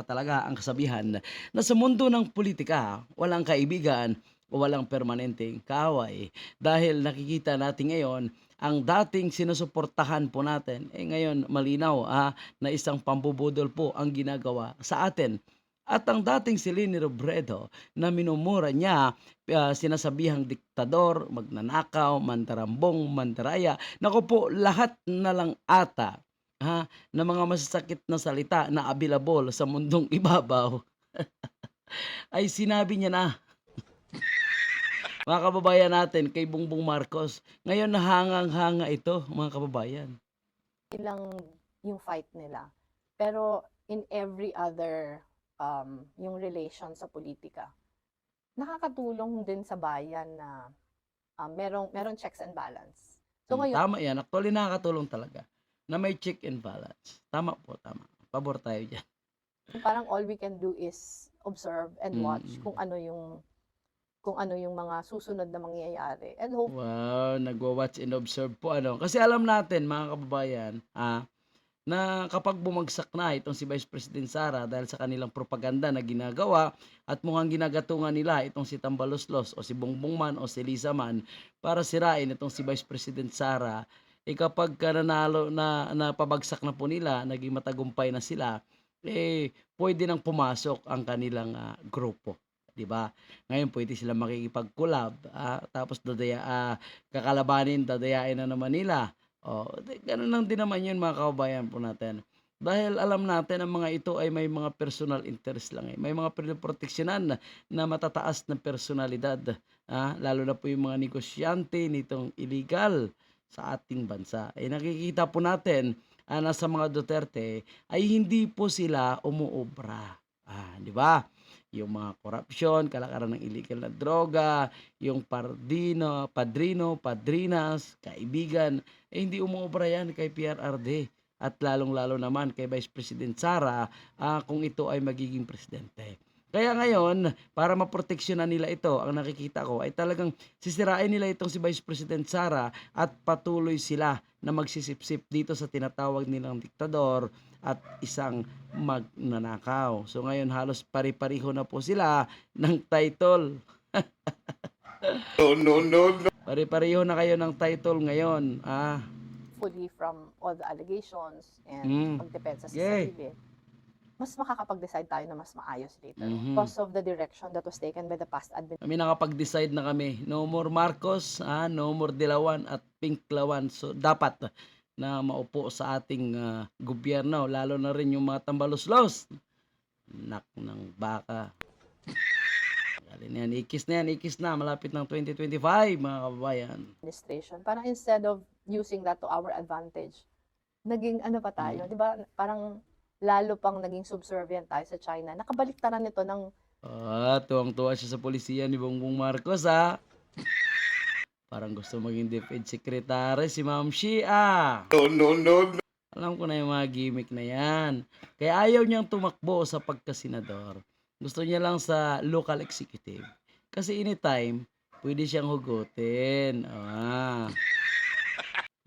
nga talaga ang kasabihan na sa mundo ng politika, walang kaibigan o walang permanenteng kaaway. Dahil nakikita natin ngayon, ang dating sinusuportahan po natin, eh ngayon malinaw ah, na isang pambubudol po ang ginagawa sa atin. At ang dating si Leni Robredo na minumura niya, ah, sinasabihang diktador, magnanakaw, mandarambong, mandaraya, naku po, lahat na lang ata ha, na mga masasakit na salita na available sa mundong ibabaw ay sinabi niya na. Mga kababayan natin kay Bongbong Marcos, ngayon nahangang-hanga ito, mga kababayan. lang yung fight nila. Pero in every other um, yung relation sa politika, nakakatulong din sa bayan na um, merong merong checks and balance. So Mm, ngayon, Tama yan. Actually, nakakatulong talaga na may check and balance. Tama po, tama. Pabor tayo dyan. parang all we can do is observe and watch Mm. kung ano yung kung ano yung mga susunod na mangyayari and hope Wow, nagwa-watch and observe po ano. Kasi alam natin mga kababayan, ah, na kapag bumagsak na itong si Vice President Sara dahil sa kanilang propaganda na ginagawa at mukhang ginagatungan nila itong si Tambaloslos o si Bongbong Man o si Lisa Man para sirain itong si Vice President Sara, eh kapag ka nanalo na, na pabagsak na po nila, naging matagumpay na sila, eh pwede nang pumasok ang kanilang ah, grupo. 'di ba? Ngayon pwede sila makikipag-collab, ah, tapos dadaya ah, kakalabanin, dadayain na naman nila. Oh, ganun lang din naman 'yun mga kababayan po natin. Dahil alam natin ang mga ito ay may mga personal interest lang eh. May mga pinoproteksyonan na, na matataas na personalidad. Ah, lalo na po yung mga negosyante nitong illegal sa ating bansa. Eh nakikita po natin ah, na sa mga Duterte ay hindi po sila umuobra. Ah, di ba? Yung mga korupsyon, kalakaran ng illegal na droga, yung pardino, padrino, padrinas, kaibigan, eh hindi umuobra yan kay PRRD at lalong-lalo naman kay Vice President Sara ah, kung ito ay magiging presidente. Kaya ngayon, para maproteksyonan nila ito, ang nakikita ko ay talagang sisirain nila itong si Vice President Sara at patuloy sila na magsisipsip dito sa tinatawag nilang diktador at isang magnanakaw. So ngayon halos pari-pariho na po sila ng title. No, no, no, no. Pari-pariho na kayo ng title ngayon. Ah, fully from all the allegations and Mm. pagdepensa sa Yay. sarili, mas makakapag-decide tayo na mas maayos later Mhm. because of the direction that was taken by the past administration. kami nakapag-decide na kami. No more Marcos, ah, no more Dilawan at Pink Lawan. So dapat na maupo sa ating ah, gobyerno, lalo na rin yung mga tambaluslos. Nak ng baka. Galing na yan. Ikis na yan, ikis na. Malapit ng 2025, mga kababayan. administration. Parang instead of using that to our advantage, naging ano pa tayo, Mm. di ba? Parang lalo pang naging subservient tayo sa China. Nakabaliktaran nito ng Ah, tuwang-tuwa siya sa polisiya ni Bongbong Marcos, ha? Parang gusto maging DepEd Secretary si Ma'am Shia. No, no, no, no. Alam ko na yung mga gimmick na yan. Kaya ayaw niyang tumakbo sa pagkasenador. Gusto niya lang sa local executive. Kasi anytime, pwede siyang hugutin. Ah.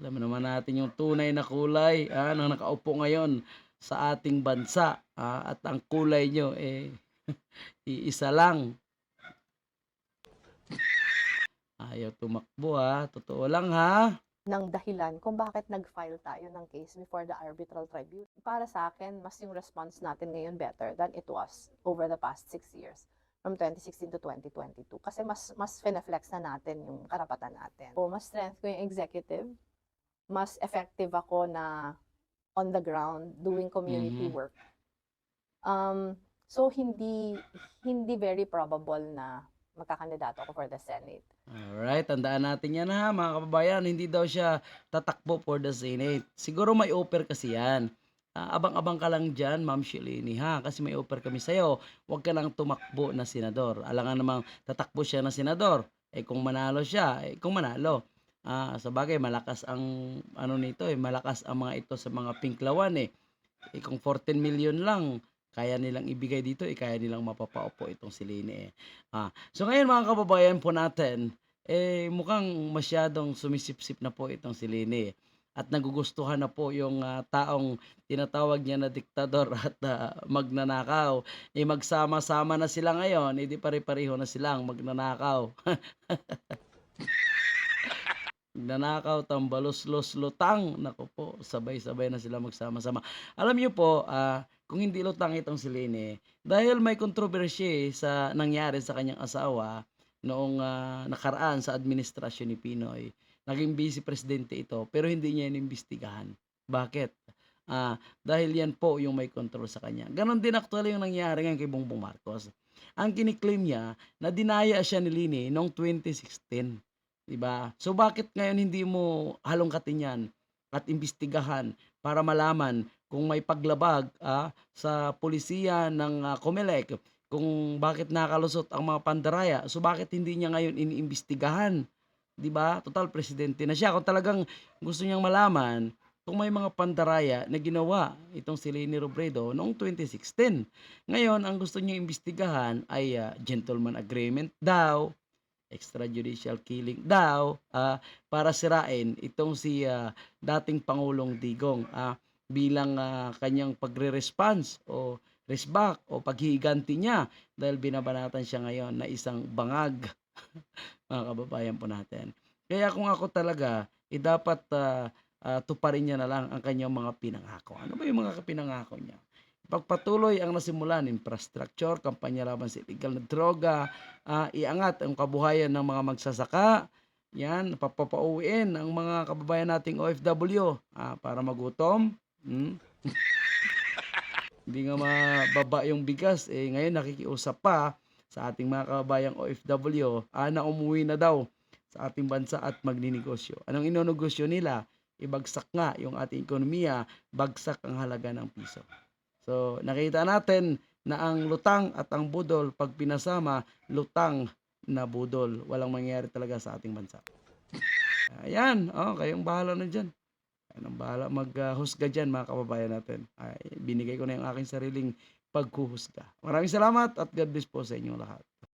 Alam naman natin yung tunay na kulay ah, na nakaupo ngayon sa ating bansa. Ah, at ang kulay nyo, eh, iisa lang. Ayaw tumakbo ha. Totoo lang ha. ng dahilan kung bakit nag-file tayo ng case before the arbitral tribunal. Para sa akin, mas yung response natin ngayon better than it was over the past six years from 2016 to 2022. Kasi mas mas fineflex na natin yung karapatan natin. O mas strength ko yung executive, mas effective ako na on the ground doing community Mhm. work. Um, so hindi hindi very probable na magkakandidato ako for the Senate. Alright, tandaan natin yan ha mga kababayan. Hindi daw siya tatakbo for the Senate. Siguro may offer kasi yan. Ah, abang-abang ka lang dyan, Ma'am Shelini ha. Kasi may offer kami sa'yo. Huwag ka lang tumakbo na senador. Alangan namang tatakbo siya na senador. Eh kung manalo siya, eh kung manalo. Ah, sa bagay, malakas ang ano nito eh. Malakas ang mga ito sa mga pinklawan eh. Eh kung 14 million lang, kaya nilang ibigay dito, eh kaya nilang mapapaupo itong si Lini eh. Ah, so ngayon mga kababayan po natin, eh mukhang masyadong sumisip-sip na po itong si Lini. at nagugustuhan na po yung ah, taong tinatawag niya na diktador at ah, magnanakaw. Eh magsama-sama na sila ngayon, hindi pare-pareho na silang magnanakaw. Magnanakaw, tambalos-los, lutang. Naku po, sabay-sabay na sila magsama-sama. Alam niyo po, ah, kung hindi lutang itong si Lene, dahil may kontrobersya eh sa nangyari sa kanyang asawa noong ah, nakaraan sa administrasyon ni Pinoy. Naging vice presidente ito pero hindi niya inimbestigahan. Bakit? Ah, dahil yan po yung may control sa kanya. Ganon din actually yung nangyari ngayon kay Bongbong Marcos. Ang kiniklaim niya na dinaya siya ni Lini noong 2016. 'Di ba? So bakit ngayon hindi mo halongkatin yan at imbestigahan para malaman kung may paglabag ah, sa pulisiya ng ah, COMELEC kung bakit nakalusot ang mga pandaraya. So bakit hindi niya ngayon iniimbestigahan? 'Di ba? Total presidente na siya. Kung talagang gusto niyang malaman kung may mga pandaraya na ginawa itong si Leni Robredo noong 2016. Ngayon, ang gusto niya imbestigahan ay ah, gentleman agreement daw, extrajudicial killing daw ah, para sirain itong si ah, dating Pangulong Digong ah, bilang ah, kanyang pagre-response o resback o paghihiganti niya dahil binabanatan siya ngayon na isang bangag mga kababayan po natin. Kaya kung ako talaga, eh dapat ah, ah, tuparin niya na lang ang kanyang mga pinangako. Ano ba yung mga pinangako niya? Pagpatuloy ang nasimulan, infrastructure, kampanya laban sa illegal na droga, ah, iangat ang kabuhayan ng mga magsasaka, yan, papapauwiin ang mga kababayan nating OFW ah, para magutom. Hmm? Hindi nga mababa yung bigas. Eh, ngayon nakikiusap pa sa ating mga kababayang OFW ah, na umuwi na daw sa ating bansa at magninegosyo. Anong inonegosyo nila? Ibagsak nga yung ating ekonomiya, bagsak ang halaga ng piso. So, nakita natin na ang lutang at ang budol, pag pinasama, lutang na budol. Walang mangyayari talaga sa ating bansa. Ayan, oh, kayong bahala na dyan. Kayo ang bahala maghusga dyan, mga kababayan natin. Ay, binigay ko na yung aking sariling paghuhusga. Maraming salamat at God bless po sa inyong lahat.